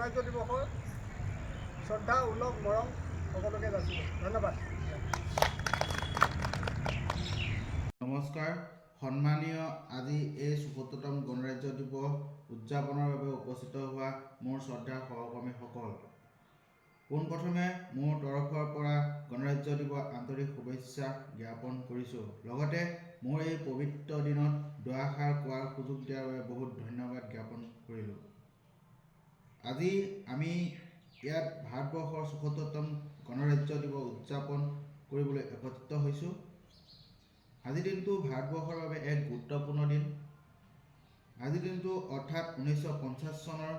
গণৰাজ্য দিৱসৰ শ্ৰদ্ধা উল্লভ মৰম সকলোকে যাচিলোঁ ধন্যবাদ। নমস্কাৰ। সন্মানীয় আজি এই চৌসত্তৰতম গণৰাজ্য দিৱস উদযাপনৰ বাবে উপস্থিত হোৱা মোৰ শ্ৰদ্ধাৰ সহকৰ্মীসকল। পোনপ্ৰথমে মোৰ তৰফৰ পৰা গণৰাজ্য দিৱস আন্তৰিক শুভেচ্ছা জ্ঞাপন কৰিছোঁ। লগতে মোৰ এই পবিত্ৰ দিনত দুআষাৰ কোৱাৰ সুযোগ দিয়াৰ বাবে বহুত ধন্যবাদ জ্ঞাপন কৰিলোঁ। আজি আমি ইয়াত ভাৰতবৰ্ষৰ চৌসত্তৰতম গণৰাজ্য দিৱস উদযাপন কৰিবলৈ একত্ৰিত হৈছোঁ। আজিৰ দিনটো ভাৰতবৰ্ষৰ বাবে এক গুৰুত্বপূৰ্ণ দিন। আজিৰ দিনটো অৰ্থাৎ ঊনৈছশ পঞ্চাছ চনৰ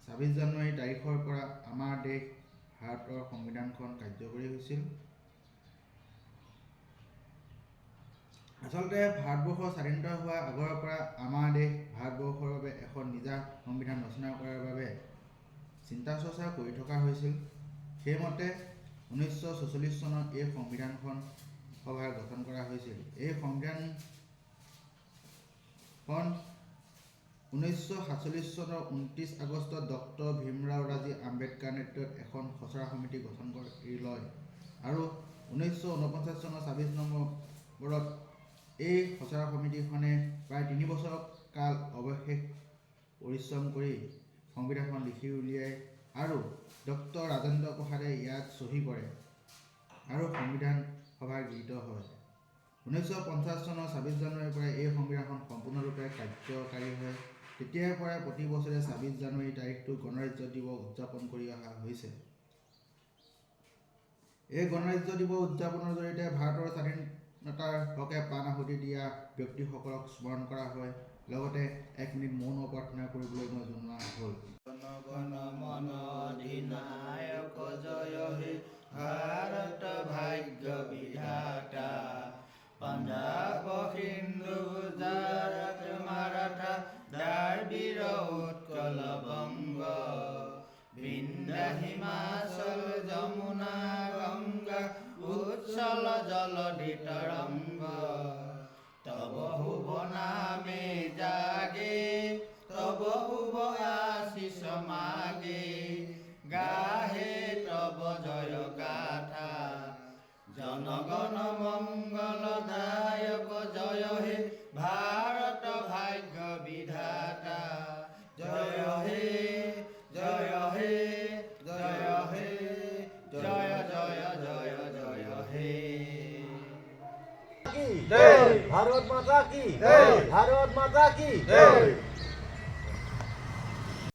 ছাব্বিছ জানুৱাৰী তাৰিখৰ পৰা আমাৰ দেশ ভাৰতৰ সংবিধানখন কাৰ্যকৰী হৈছিল। আচলতে ভাৰতবৰ্ষ স্বাধীনতা হোৱাৰ আগৰ পৰা আমাৰ দেশ ভাৰতবৰ্ষৰ বাবে এখন নিজা সংবিধান ৰচনা কৰাৰ চিন্তা চৰ্চা কৰি থকা হৈছিল। সেইমতে ঊনৈছশ ছচল্লিছ চনত এই সংবিধানখন সভাৰ গঠন কৰা হৈছিল। এই সংবিধানখন ঊনৈছশ সাতচল্লিছ চনৰ ঊনত্ৰিছ আগষ্টত ডক্টৰ ভীমৰাও ৰাজী আম্বেদকাৰ নেতৃত্বত এখন খচৰা সমিতি গঠন কৰি লয় আৰু ঊনৈছশ ঊনপঞ্চাছ চনৰ ছাব্বিছ নৱেম্বৰত এই খচৰা সমিতিখনে প্ৰায় তিনি বছৰ কাল অৱশেষ পৰিশ্ৰম কৰি সংবিধানখন লিখি উলিয়াই আৰু ডক্টৰ ৰাজেন্দ্ৰ প্ৰসাদে ইয়াত চহী কৰে আৰু সংবিধান সভাৰ গৃহীত হয়। ঊনৈছশ পঞ্চাছ চনৰ ছাব্বিছ জানুৱাৰীৰ পৰা এই সংবিধানখন সম্পূৰ্ণৰূপে কাৰ্যকাৰী হয়। তেতিয়াৰ পৰাই প্ৰতি বছৰে ছাব্বিছ জানুৱাৰী তাৰিখটো গণৰাজ্য দিৱস উদযাপন কৰি অহা হৈছে। এই গণৰাজ্য দিৱস উদযাপনৰ জৰিয়তে ভাৰতৰ স্বাধীনতাৰ হকে প্ৰাণ আহুতি দিয়া ব্যক্তিসকলক স্মৰণ কৰা হয়। লগতে এক মিনিট মৌন প্রার্থনা করি বলে জন্য হল। গণ মন অধিনায়ক জয় হে ভাগ্য বিধাতা। পঞ্জাৱ হিন্দু জারত মারাঠা ডার্বির উৎকল বঙ্গ বিন্দা হিমাচল যমুনা গঙ্গা উচ্ছল জলধিতরঙ্গ তব ভুবনাম ভারত মাতা কি? ভারত মাতা কি?